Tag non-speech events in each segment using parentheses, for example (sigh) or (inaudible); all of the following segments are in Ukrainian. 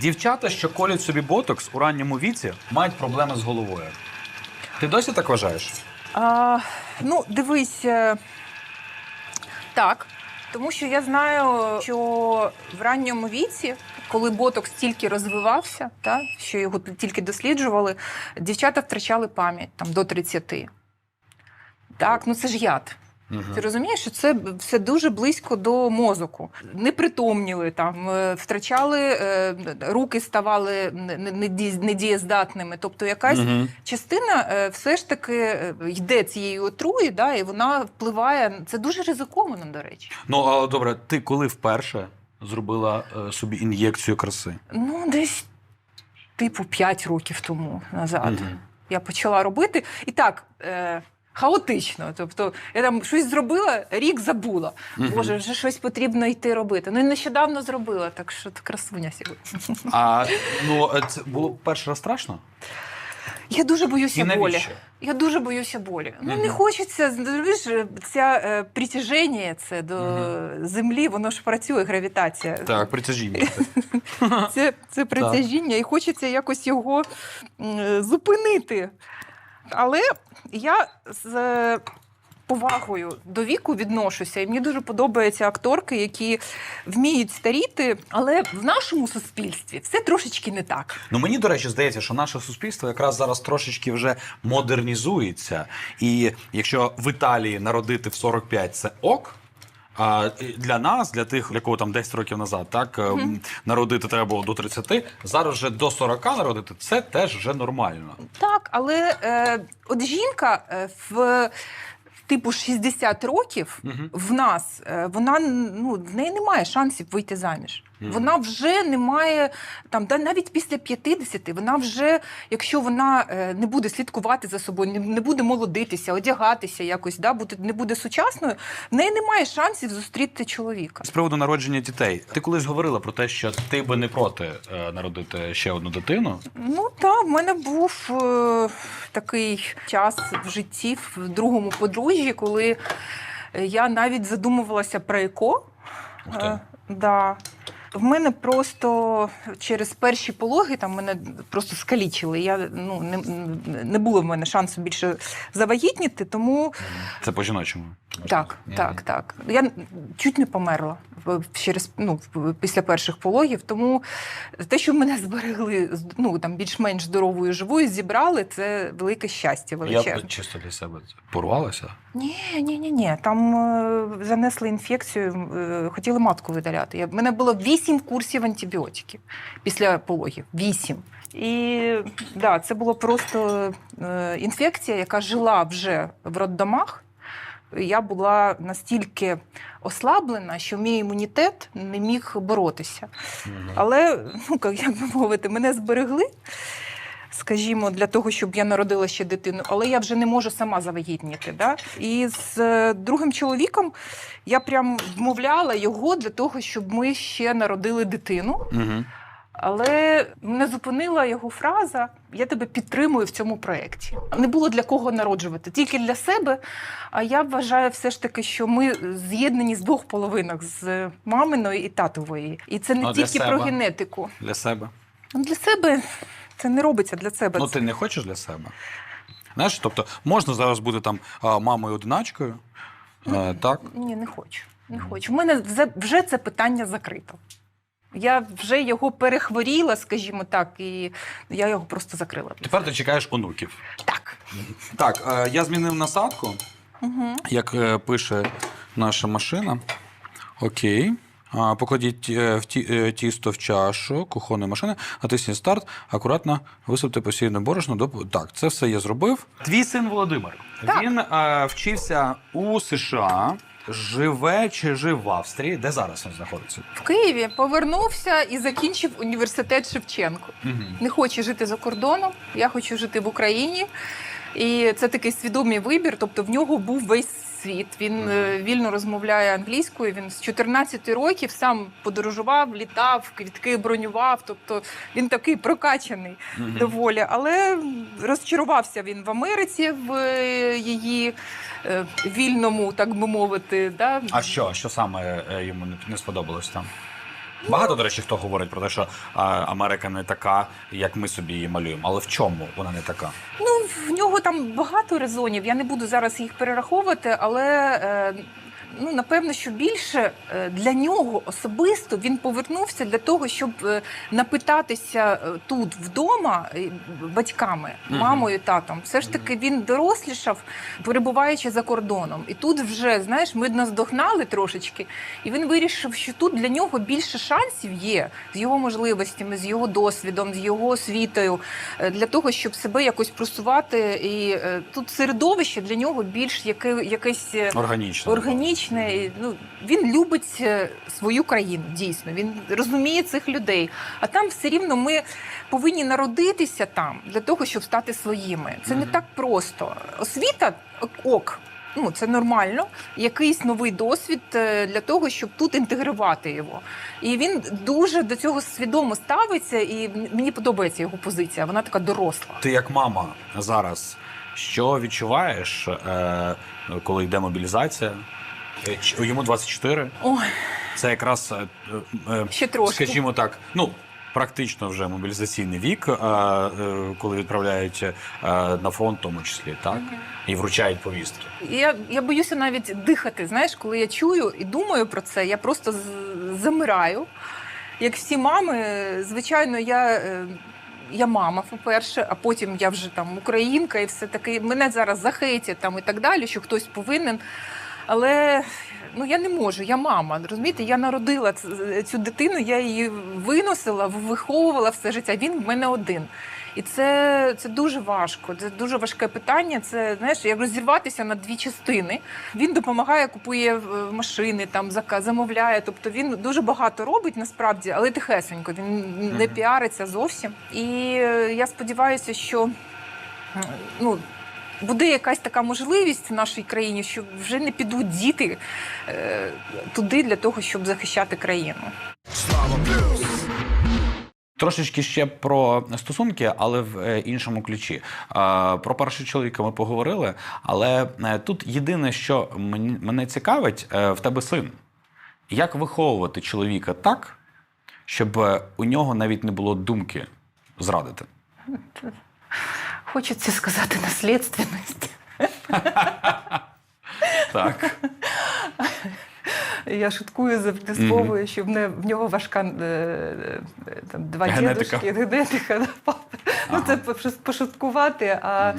Дівчата, що колять собі ботокс у ранньому віці, мають проблеми з головою. Ти досі так вважаєш? А, ну, дивись, е, так. Тому що я знаю, що в ранньому віці, коли ботокс тільки розвивався, та, що його тільки досліджували, дівчата втрачали пам'ять там, до 30. Так, ну це ж яд. Ти розумієш, що це все дуже близько до мозку. Непритомніли там, е, втрачали е, руки, ставали не- не- неді- недієздатними. Тобто якась Мгм. частина е, все ж таки йде цієї отруї, да, і вона впливає. Це дуже ризиковано, до речі. Ну, а добре, ти коли вперше зробила собі ін'єкцію краси? Ну, десь типу 5 років тому назад Мгм. я почала робити. І так. Е, Хаотично, тобто я там щось зробила, рік забула. Боже, вже щось потрібно йти робити. Ну і нещодавно зробила, так що ти красуня сьогодні. А ну е, це було перший раз страшно? Я дуже боюся І болі. Я дуже боюся болі. Ну не хочеться, знаєш, ця е, притяження це до землі, воно ж працює, гравітація. Так, притяжіння. Це, це притяжіння, і хочеться якось його м, зупинити. Але я з повагою до віку відношуся, і мені дуже подобаються акторки, які вміють старіти, але в нашому суспільстві все трошечки не так. Ну мені, до речі, здається, що наше суспільство якраз зараз трошечки вже модернізується. І якщо в Італії народити в 45 це ок. А для нас, для тих, для кого там 10 років назад, так е, народити треба було до 30, зараз вже до 40 народити це теж вже нормально. Так, але е, от жінка е, в типу 60 років Мгм. в нас е, вона ну в неї немає шансів вийти заміж. Мгм. Вона вже не має там, да навіть після 50, вона вже, якщо вона е, не буде слідкувати за собою, не, не буде молодитися, одягатися якось, да, бути не буде сучасною, в неї немає шансів зустріти чоловіка. З приводу народження дітей, ти колись говорила про те, що ти би не проти е, народити ще одну дитину. Ну так, в мене був е, такий час в житті в другому подружжі, коли е, я навіть задумувалася про еко. Ух ти. Е, да. В мене просто через перші пологи там мене просто скалічили. Я ну не, не було в мене шансу більше завагітніти, тому Це по жіночому. так, Мгм. так, так. Я чуть не померла через ну після перших пологів. Тому те, що мене зберегли ну там більш-менш здоровою живою, зібрали, це велике щастя. Величезне. б чисто для себе порвалася. Ні, ні, ні, ні. Там е, занесли інфекцію, е, хотіли матку видаляти. Я, в мене було вісім курсів антибіотиків після пологів. Вісім. І да, це було просто е, інфекція, яка жила вже в роддомах. Я була настільки ослаблена, що мій імунітет не міг боротися. Але, ну як би мовити, мене зберегли, скажімо, для того, щоб я народила ще дитину, але я вже не можу сама завагітніти. Да? І з е, другим чоловіком я прям вмовляла його для того, щоб ми ще народили дитину. Угу. Але мене зупинила його фраза: я тебе підтримую в цьому проєкті. Не було для кого народжувати, тільки для себе. А я вважаю все ж таки, що ми з'єднані з двох половинок з маминої і татової. І це не А тільки про генетику. Для себе. Ну, Для себе це не робиться для себе. Ну, ти не хочеш для себе? Знаєш, тобто можна зараз бути там мамою одиначкою, е, так? Ні, не хочу. Не хочу. У мене вже- вже це питання закрито. Я вже його перехворіла, скажімо так, і я його просто закрила. Тепер ти чекаєш онуків. Так. Так, е, я змінив насадку, Угу. як е, пише наша машина. Окей. А, покладіть е, в ті, е, тісто в чашу кухонної машини, натисніть старт, акуратно висипте постійне борошно до так. Це все я зробив. Твій син Володимир. Так. Він е, вчився у США, живе чи жив в Австрії, де зараз він знаходиться. В Києві повернувся і закінчив університет Шевченко. Угу. Не хоче жити за кордоном, я хочу жити в Україні. І це такий свідомий вибір. Тобто в нього був весь світ. Він е, вільно розмовляє англійською. Він з 14 років сам подорожував, літав, квітки бронював. Тобто він такий прокачаний доволі. Але розчарувався він в Америці в е, її е, вільному, так би мовити, да, А що? Що саме йому не сподобалось там? Багато, до речі, хто говорить про те, що а, Америка не така, як ми собі її малюємо. Але в чому вона не така? Ну, в нього там багато резонів. Я не буду зараз їх перераховувати, але е, ну, напевно, що більше е, для нього особисто він повернувся для того, щоб е, напитатися е, тут вдома батьками, мамою, і татом. Все ж таки він дорослішав, перебуваючи за кордоном. І тут вже, знаєш, ми наздогнали трошечки, і він вирішив, що тут для нього більше шансів є з його можливостями, з його досвідом, з його освітою, для того, щоб себе якось просувати. І тут середовище для нього більш яке, якесь е, Органічно. органічне. І, Ну, він любить е, свою країну, дійсно. Він розуміє цих людей. А там все рівно ми повинні народитися там для того, щоб стати своїми. Це не так просто. Освіта ок. Ну, це нормально, якийсь новий досвід е, для того, щоб тут інтегрувати його. І він дуже до цього свідомо ставиться, і мені подобається його позиція. Вона така доросла. Ти як мама зараз, що відчуваєш, е, коли йде мобілізація? Е, Йому 24. Ой, Це якраз, е, е, ще трошки. скажімо так, ну. Практично вже мобілізаційний вік, коли відправляють на фронт, в тому числі, так і вручають повістки. Я, я боюся навіть дихати. Знаєш, коли я чую і думаю про це, я просто замираю. Як всі мами, звичайно, я. Я мама, по-перше, а потім я вже там українка, і все таке. Мене зараз захейтять там і так далі, що хтось повинен. Але ну я не можу, я мама. Розумієте, я народила цю дитину, я її виносила, виховувала все життя. Він в мене один. І це, це дуже важко. Це дуже важке питання. Це знаєш, як розірватися на дві частини. Він допомагає, купує е, машини, там замовляє. Тобто він дуже багато робить насправді, але тихесенько. Він не піариться зовсім. І е, я сподіваюся, що ну. Буде якась така можливість в нашій країні, що вже не підуть діти е, туди для того, щоб захищати країну. Трошечки ще про стосунки, але в е, іншому ключі. Про першого чоловіка ми поговорили, але е, тут єдине, що мене цікавить, в тебе син. Як виховувати чоловіка так, щоб у нього навіть не було думки зрадити? (laughs) Хочеться сказати наслідственність. (laughs) Так. Я шуткую завжди з Мгм. Що в, не, в нього важка е, там, два дідушки, генетика. Ну, це пошуткувати. А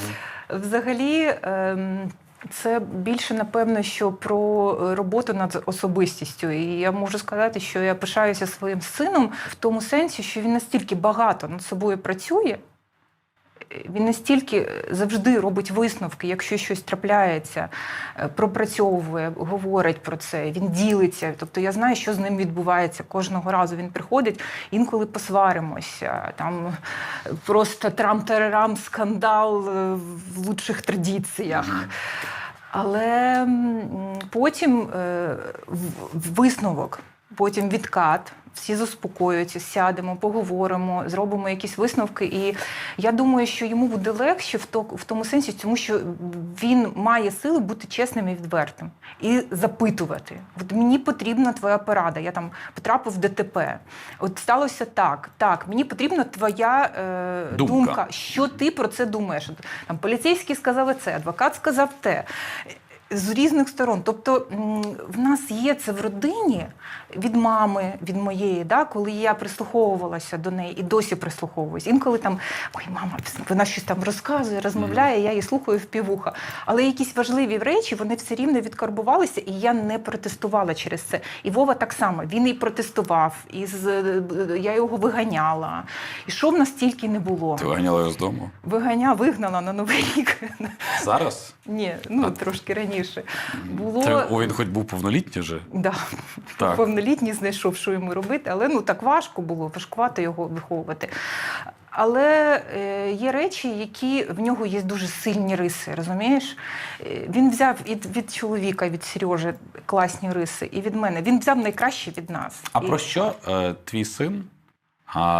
взагалі. ем, Це більше напевно, що про роботу над особистістю. І я можу сказати, що я пишаюся своїм сином в тому сенсі, що він настільки багато над собою працює, він настільки завжди робить висновки, якщо щось трапляється, е, пропрацьовує, говорить про це, він ділиться. Тобто я знаю, що з ним відбувається. Кожного разу він приходить, інколи посваримося. Там просто трам-тарарам, скандал е, в лучших традиціях. Але потім е, в- висновок, потім відкат. Всі заспокоюються, сядемо, поговоримо, зробимо якісь висновки. І я думаю, що йому буде легше в, тому сенсі, тому що він має сили бути чесним і відвертим і запитувати. От мені потрібна твоя порада. Я там потрапив в ДТП. От сталося так. Так, мені потрібна твоя е, Думка. думка. Що ти про це думаєш? Там поліцейські сказали це, адвокат сказав те. З різних сторон. Тобто в нас є це в родині від мами, від моєї, да, коли я прислуховувалася до неї і досі прислуховуюсь. Інколи там ой, мама, вона щось там розказує, розмовляє, я її слухаю в півуха. Але якісь важливі речі вони все рівно відкарбувалися, і я не протестувала через це. І Вова так само він і протестував, і з, я його виганяла. І що в нас тільки не було. Ти виганяла його з дому? Виганя, вигнала на новий рік. Зараз? Ні, ну А. трошки раніше. Було Це, о, він хоч був повнолітній вже. да, Так. повнолітній знайшов, що йому робити, але ну так важко було, важкувато його виховувати. Але е, є речі, які в нього є дуже сильні риси, розумієш? Е, Він взяв від, від чоловіка, від Сережі класні риси, і від мене. Він взяв найкраще від нас. А І- про що е, твій син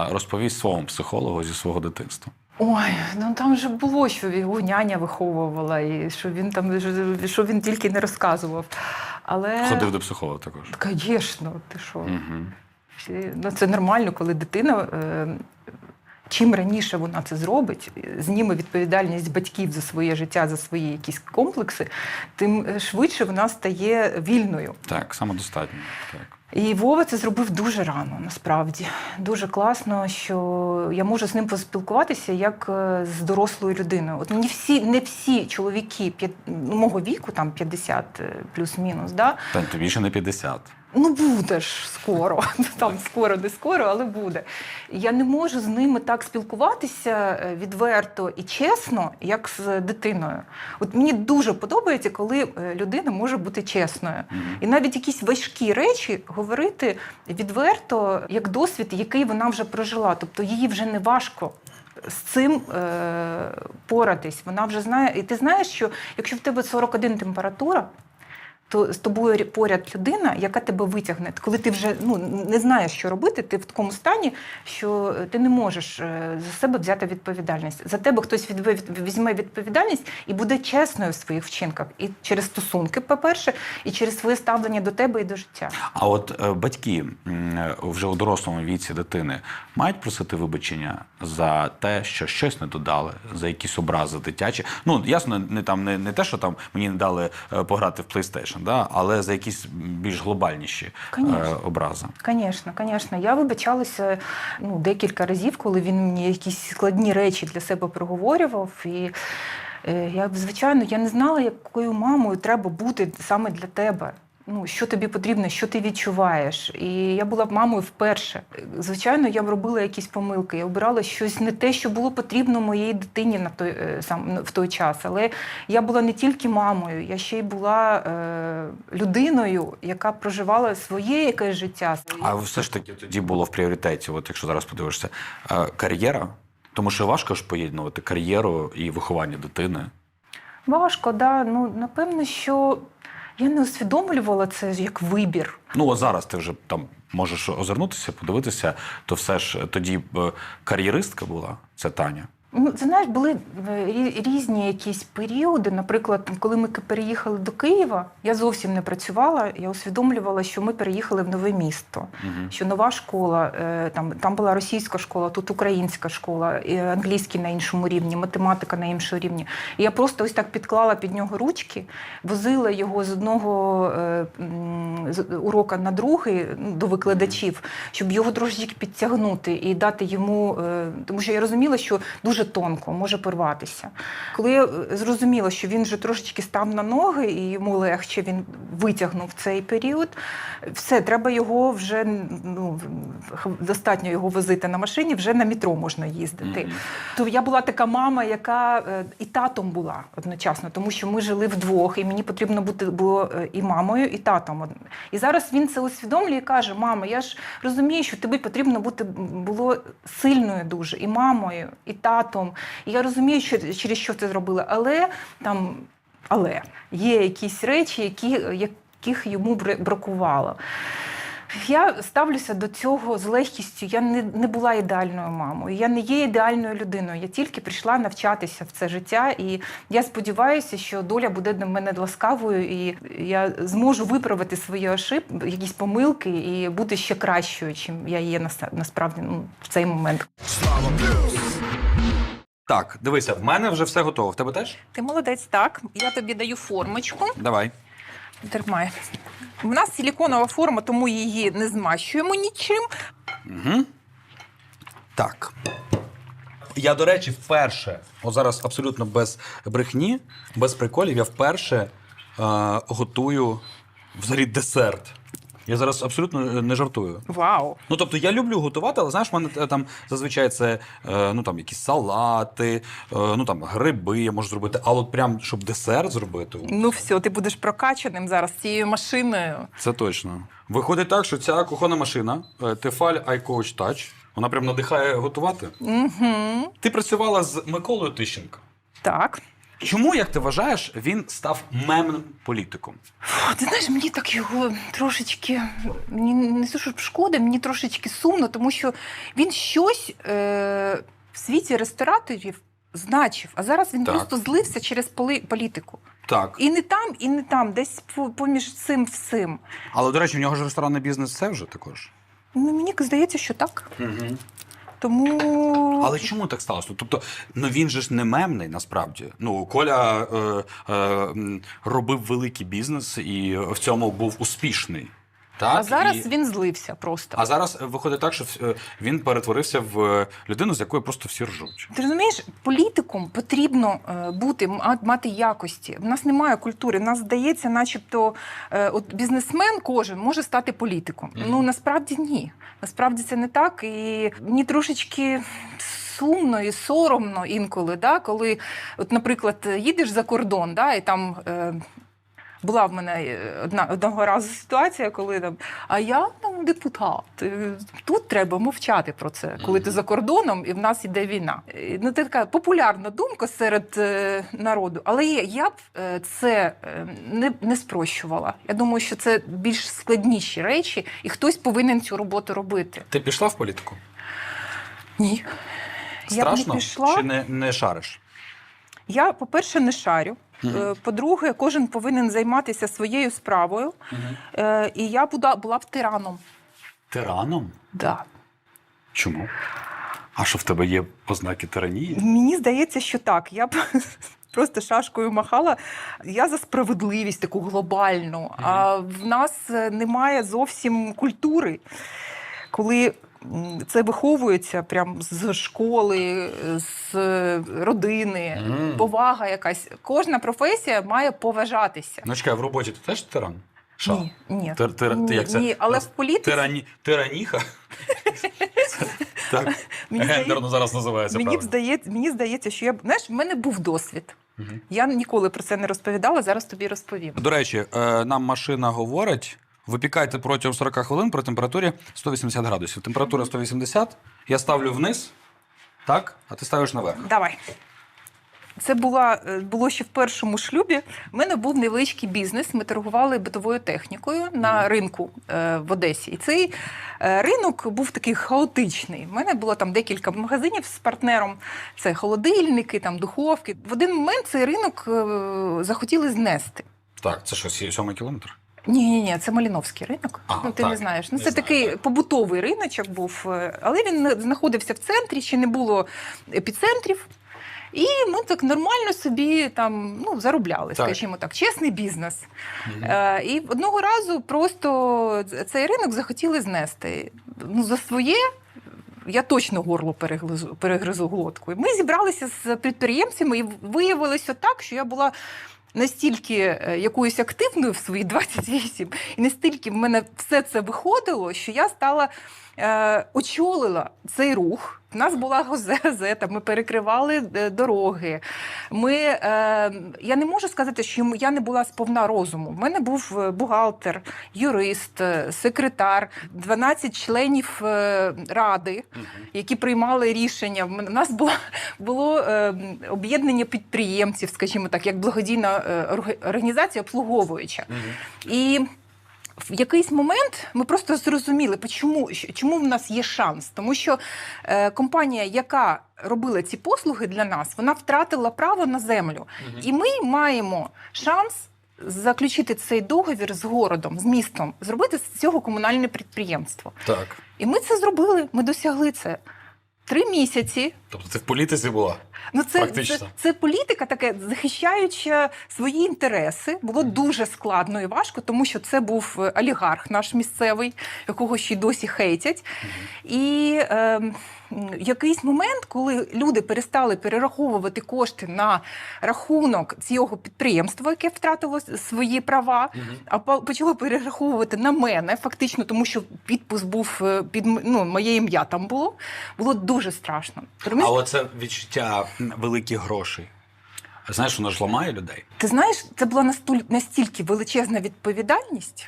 розповість своєму психологу зі свого дитинства? Ой, ну там же було, що його няня виховувала, і що він там що він тільки не розказував. Але Ходив до психолога також. Звісно, ти що? Угу. Е, Ну, це нормально, коли дитина. Чим раніше вона це зробить, зніме відповідальність батьків за своє життя, за свої якісь комплекси, тим е, швидше вона стає вільною. Так, самодостатньо. Так. І Вова це зробив дуже рано, насправді. Дуже класно, що я можу з ним поспілкуватися як е, з дорослою людиною. От мені всі, не всі чоловіки мого віку, там 50 е, плюс-мінус, да, Та тобі ще не 50. Ну, буде ж скоро. (laughs) Там скоро, не скоро, але буде. Я не можу з ними так спілкуватися е, відверто і чесно, як з дитиною. От мені дуже подобається, коли е, людина може бути чесною. І навіть якісь важкі речі говорити відверто, як досвід, який вона вже прожила. Тобто їй вже не важко. З цим е, поратись. Вона вже знає. І ти знаєш, що якщо в тебе 41 температура, то з тобою поряд людина, яка тебе витягне. Коли ти вже ну, не знаєш, що робити, ти в такому стані, що е, ти не можеш е, за себе взяти відповідальність. За тебе хтось візьме відповідальність і буде чесною в своїх вчинках. І через стосунки, по-перше, і через своє ставлення до тебе і до життя. А от е, батьки вже у дорослому віці дитини мають просити вибачення за те, що щось не додали, за якісь образи дитячі. Ну ясно, не там не, не те, що там мені не дали пограти в PlayStation, да? але за якісь більш глобальніші е, образи. Звісно, звісно. Я вибачалася ну, декілька разів, коли він мені якісь складні речі для себе проговорював. І е, я, звичайно, я не знала, якою мамою треба бути саме для тебе. Ну, що тобі потрібно, що ти відчуваєш. І я була б мамою вперше. Звичайно, я б робила якісь помилки. Я обирала щось не те, що було потрібно моїй дитині на той е, сам в той час. Але я була не тільки мамою, я ще й була е, людиною, яка проживала своє якесь життя. А все ж таки тоді було в пріоритеті, от якщо зараз подивишся, е, кар'єра. Тому що важко ж поєднувати кар'єру і виховання дитини. Важко, да. Ну напевно, що я не усвідомлювала це як вибір. Ну, а зараз ти вже там можеш озирнутися, подивитися, то все ж тоді е, кар'єристка була, це Таня. Ну, ти знаєш, були е, різні якісь періоди. Наприклад, коли ми переїхали до Києва, я зовсім не працювала. Я усвідомлювала, що ми переїхали в нове місто, Мгм. що нова школа, е, там, там була російська школа, тут українська школа, і англійський на іншому рівні, математика на іншому рівні. І я просто ось так підклала під нього ручки, возила його з одного е, з урока на другий до викладачів, щоб його трошечки підтягнути і дати йому, тому що я розуміла, що дуже тонко може порватися. Коли я е, зрозуміла, що він вже трошечки став на ноги і йому легше, він витягнув цей період. Все, треба його вже ну, достатньо його возити на машині, вже на метро можна їздити. Мгм. То я була така мама, яка е, і татом була одночасно, тому що ми жили вдвох, і мені потрібно бути було е, і мамою, і татом. І зараз він це усвідомлює і каже: Мама, я ж розумію, що тобі потрібно бути було сильною дуже, і мамою, і татом. І я розумію, що через що це зробила, але там, але є якісь речі, які, яких йому бра- бракувало. Я ставлюся до цього з легкістю. Я не, не була ідеальною мамою. Я не є ідеальною людиною. Я тільки прийшла навчатися в це життя, і я сподіваюся, що доля буде до мене ласкавою, і я зможу виправити свої ошиб, якісь помилки і бути ще кращою, чим я є нас- насправді ну, в цей момент. Так, дивися, в мене вже все готово. В тебе теж? Ти молодець, так. Я тобі даю формочку. Давай. Тримай. У нас силіконова форма, тому її не змащуємо нічим. Угу. Так. Я, до речі, вперше, от зараз абсолютно без брехні, без приколів, я вперше е, готую взагалі десерт. Я зараз абсолютно е, не жартую. Вау! Ну, тобто, я люблю готувати, але знаєш, в мене е, там зазвичай це е, ну, там, якісь салати, е, ну там гриби я можу зробити, а от прям щоб десерт зробити, Ну все, ти будеш прокачаним зараз цією машиною. це точно. Виходить так, що ця кухонна машина Tefal iCoach Touch, вона прям надихає готувати. Угу. Ти працювала з Миколою Тищенко. Так. Чому, як ти вважаєш, він став мемним політиком? Фу, Ти знаєш, мені так його трошечки мені не те, що шкода, мені трошечки сумно, тому що він щось е, в світі рестораторів значив, а зараз він Так. просто злився через поли- політику. Так. І не там, і не там, десь поміж цим всім. Але, до речі, в нього ж ресторанний бізнес це вже також. Ну, мені здається, що так. Угу. Тому Але чому так сталося? Тобто, ну він же ж не мемний насправді. Ну, Коля е, е, робив великий бізнес і в цьому був успішний. Так? а зараз і... він злився просто. А зараз виходить так, що е, він перетворився в людину, з якої просто всі ржуть. Ти розумієш, політикум потрібно е, бути, мати якості. В нас немає культури. В нас здається, начебто, е, от бізнесмен кожен може стати політиком. Мгм. Ну насправді ні. Насправді це не так. І мені трошечки. Сумно і соромно інколи, да, коли, от, наприклад, їдеш за кордон, да, і там е, була в мене е, одна одного разу ситуація, коли там, а я там депутат. Е, Тут треба мовчати про це, коли ти за кордоном і в нас іде війна. Е, Ну, це така популярна думка серед е, народу, але я, я б це не, не спрощувала. Я думаю, що це більш складніші речі, і хтось повинен цю роботу робити. Ти пішла в політику? Ні. Я б не пішла. Чи не, не шариш? Я, по-перше, не шарю. Е, По-друге, кожен повинен займатися своєю справою. Е, І я була, б тираном. Тираном? Да. Чому? А що в тебе є ознаки тиранії? Мені здається, що так. Я б (laughs) просто шашкою махала. Я за справедливість таку глобальну. А в нас е, немає зовсім культури, коли це виховується прямо з школи, з е, родини, Мгм. повага якась. Кожна професія має поважатися. Ну чекай, в роботі ти теж тиран? Що? Ні, ні. Тир- тир- ні, як це? ні, але в політиці Тирані... Тираніха? так, (laughs) мені гендерно зараз називається. Мені, правильно. здається, мені здається, що я знаєш, в мене був досвід. Мгм. Я ніколи про це не розповідала, зараз тобі розповім. До речі, е, нам машина говорить: випікайте протягом 40 хвилин при температурі 180 градусів. Температура 180, я ставлю вниз, так? А ти ставиш наверх. Давай. Це була, е, було ще в першому шлюбі. У мене був невеличкий бізнес. Ми торгували битовою технікою на ринку е, в Одесі. І цей е, ринок був такий хаотичний. У мене було там декілька магазинів з партнером. Це холодильники, там духовки. В один момент цей ринок е, захотіли знести. Так, це що, сьомий кілометр? Ні, ні, ні, це Маліновський ринок. Ага, ну ти так, не знаєш. Ну не це знаю, такий так. побутовий риночок був, е, але він знаходився в центрі, ще не було епіцентрів. І ми так нормально собі там ну, заробляли, Так. скажімо так, чесний бізнес. Мгм. Е, і одного разу просто цей ринок захотіли знести. Ну, за своє. Я точно горло перегризу, перегризу глотку. І ми зібралися з підприємцями, і виявилося так, що я була настільки е, якоюсь активною в свої (laughs) 28, і настільки в мене все це виходило, що я стала е, очолила цей рух. У нас була газета, ми перекривали е, дороги. Ми, е, я не можу сказати, що я не була сповна розуму. У мене був е, бухгалтер, юрист, секретар, 12 членів ради, які приймали рішення. У нас було, було е, об'єднання підприємців, скажімо так, як благодійна організація обслуговуюча. І в якийсь момент ми просто зрозуміли, чому, чому в нас є шанс. Тому що е, компанія, яка робила ці послуги для нас, вона втратила право на землю. Мгм. І ми маємо шанс заключити цей договір з городом, з містом, зробити з цього комунальне підприємство. Так. І ми це зробили. Ми досягли це. Три місяці. Тобто ти в політиці була? Ну, це, це, це політика, таке захищаюча свої інтереси. Було дуже складно і важко, тому що це був е, олігарх наш місцевий, якого ще й досі хейтять. І е, якийсь момент, коли люди перестали перераховувати кошти на рахунок цього підприємства, яке втратило свої права, а по- почало перераховувати на мене, фактично, тому що підпис був е, під ну, моє ім'я там було. Було дуже страшно. Розумієш? А оце відчуття великих грошей. Знаєш, воно ж ламає людей. Ти знаєш, це була настільки величезна відповідальність,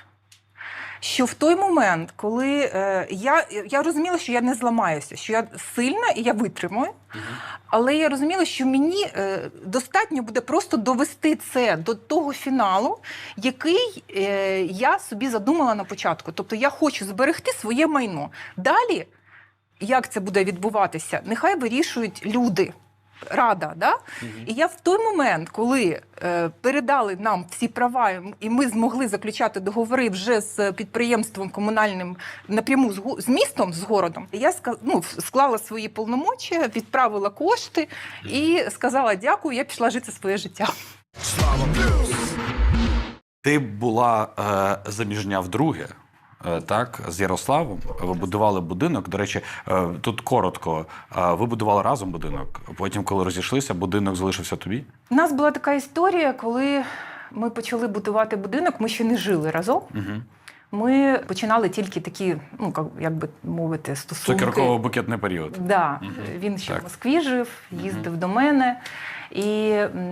що в той момент, коли е, я, я розуміла, що я не зламаюся, що я сильна і я витримую. Але я розуміла, що мені е, достатньо буде просто довести це до того фіналу, який е, я собі задумала на початку. Тобто я хочу зберегти своє майно. Далі, як це буде відбуватися, нехай вирішують люди. Рада. Да? І я в той момент, коли е, передали нам всі права, і ми змогли заключати договори вже з підприємством комунальним напряму з, з містом, з городом, я ска- ну, склала свої повномочі, відправила кошти і сказала дякую, я пішла жити своє життя. Ти була е, заміжня вдруге. Е, Так, з Ярославом ви будували будинок. До речі, е, тут коротко. Е, ви будували разом будинок. Потім, коли розійшлися, будинок залишився тобі. У нас була така історія, коли ми почали будувати будинок, ми ще не жили разом. Угу. Ми починали тільки такі, ну як- би мовити, стосунки. Цукерково-букетний період. Да. Мгм. Він ще Так. в Москві жив, їздив до мене. І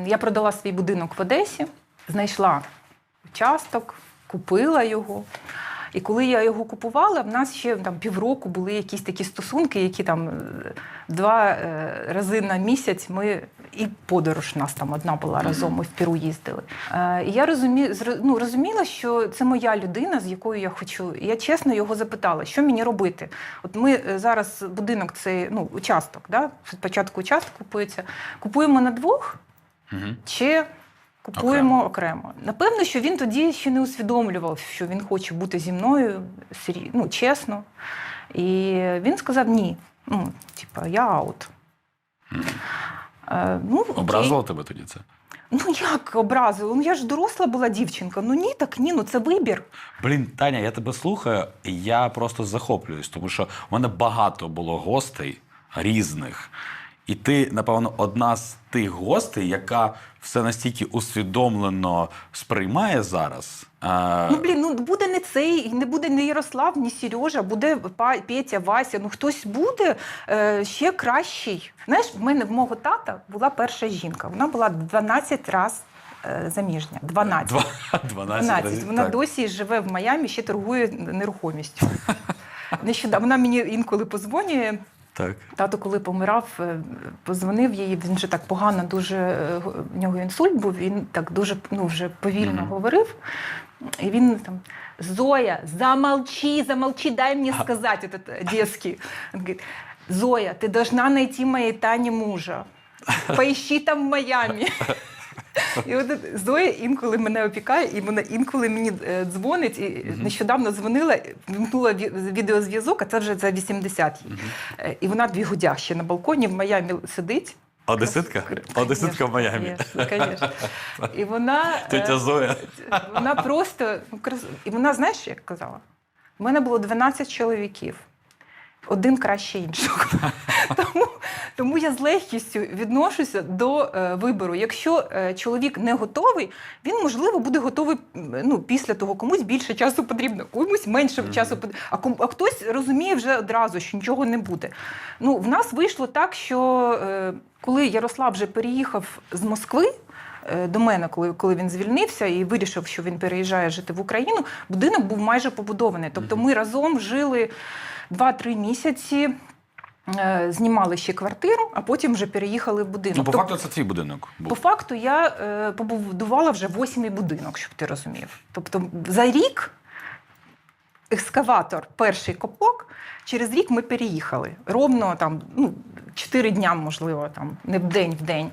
я продала свій будинок в Одесі, знайшла участок, купила його. І коли я його купувала, в нас ще там півроку були якісь такі стосунки, які там два е, рази на місяць ми і подорож у нас там одна була разом, ми в Піру їздили. Е, І я розумі, ну, розуміла, що це моя людина, з якою я хочу. Я чесно його запитала, що мені робити. От ми е, зараз будинок, це ну, участок, да? спочатку участок купується. Купуємо на двох чи купуємо окремо. Напевно, що він тоді ще не усвідомлював, що він хоче бути зі мною ну, чесно. І він сказав ні. Ну, типа, я аут. Е, ну. Образило тебе тоді це? Ну як образило? Ну я ж доросла була дівчинка. Ну ні, так ні, ну це вибір. Блін, Таня, я тебе слухаю, я просто захоплююсь, тому що в мене багато було гостей різних. І ти, напевно, одна з тих гостей, яка все настільки усвідомлено сприймає зараз. А, Ну блін, ну буде не цей, не буде не Ярослав, ні Сережа, буде Па- Петя, Вася. Ну хтось буде е, ще кращий. Знаєш, в мене в мого тата була перша жінка. Вона була 12 разів е, заміжня. 12. 12, 12. разів, Вона так. досі живе в Майамі, ще торгує нерухомістю. Нещодавно вона мені інколи позвонює. Так. Тато, коли помирав, е, позвонив їй. Він вже так погано, дуже е, в нього інсульт був. Він так дуже ну, вже повільно Мгм. говорив. І він там Зоя, замолчи, замолчи, дай мне сказать этот детский. Зоя, ты должна найти моей Тане мужа. Поищи там в Майамі. (laughs) І от Зоя інколи мене опікає, і вона інколи мені е, дзвонить. І нещодавно дзвонила, вимкнула ві- відеозв'язок, а це вже за 80 їй. Е, І вона в бігудях ще на балконі в Майамі сидить. Одеситка? Одеситка в Майамі. Звісно. І вона, е, Тетя Зоя. вона просто ну, і вона, знаєш, як казала? У мене було 12 чоловіків. Один краще іншого. (laughs) тому, тому я з легкістю відношуся до е, вибору. Якщо е, чоловік не готовий, він можливо буде готовий ну, після того, комусь більше часу потрібно, комусь менше Мгм. часу потрібно. А, ком- а хтось розуміє вже одразу, що нічого не буде. Ну, в нас вийшло так, що е, коли Ярослав вже переїхав з Москви. Е, До мене, коли, коли він звільнився і вирішив, що він переїжджає жити в Україну, будинок був майже побудований. Тобто ми разом жили 2-3 місяці, е, знімали ще квартиру, а потім вже переїхали в будинок. Ну, по Тобто, факту, це твій будинок. по факту я е, побудувала вже восьмий будинок, щоб ти розумів. Тобто за рік екскаватор, перший копок, через рік ми переїхали. Ровно там, ну, 4 дня, можливо, там, не в день в день.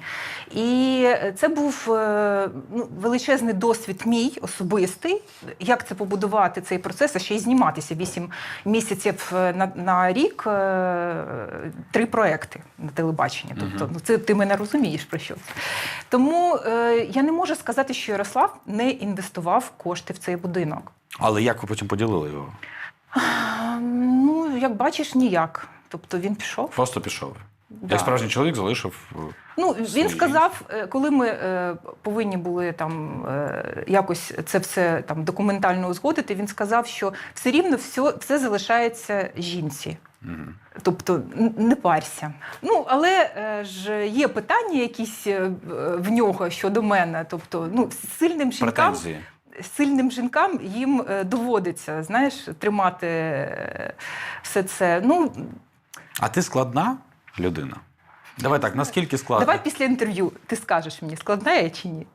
І це був е, ну, величезний досвід мій особистий, як це побудувати цей процес, а ще й зніматися 8 місяців е, на, на рік, е, три проекти на телебаченні. Тобто, ну, це ти мене розумієш про що це. Тому я не можу сказати, що Ярослав не інвестував кошти в цей будинок. Але як ви потім поділили його? Ну, як бачиш, ніяк. Тобто він пішов. Просто пішов. Да. Як справжній чоловік залишив. е, Ну, він сказав, е, коли ми е, повинні були там е, якось це все там документально узгодити, він сказав, що все рівно все, все залишається жінці. Мгм. Тобто не парся. Ну, але е, ж є питання якісь в нього щодо мене. Тобто, ну, сильним жінкам Претензії. Сильним жінкам їм е, доводиться, знаєш, тримати е, все це. Ну, А ти складна людина? Давай так, наскільки складно? давай після інтерв'ю ти скажеш мені, складна я чи ні?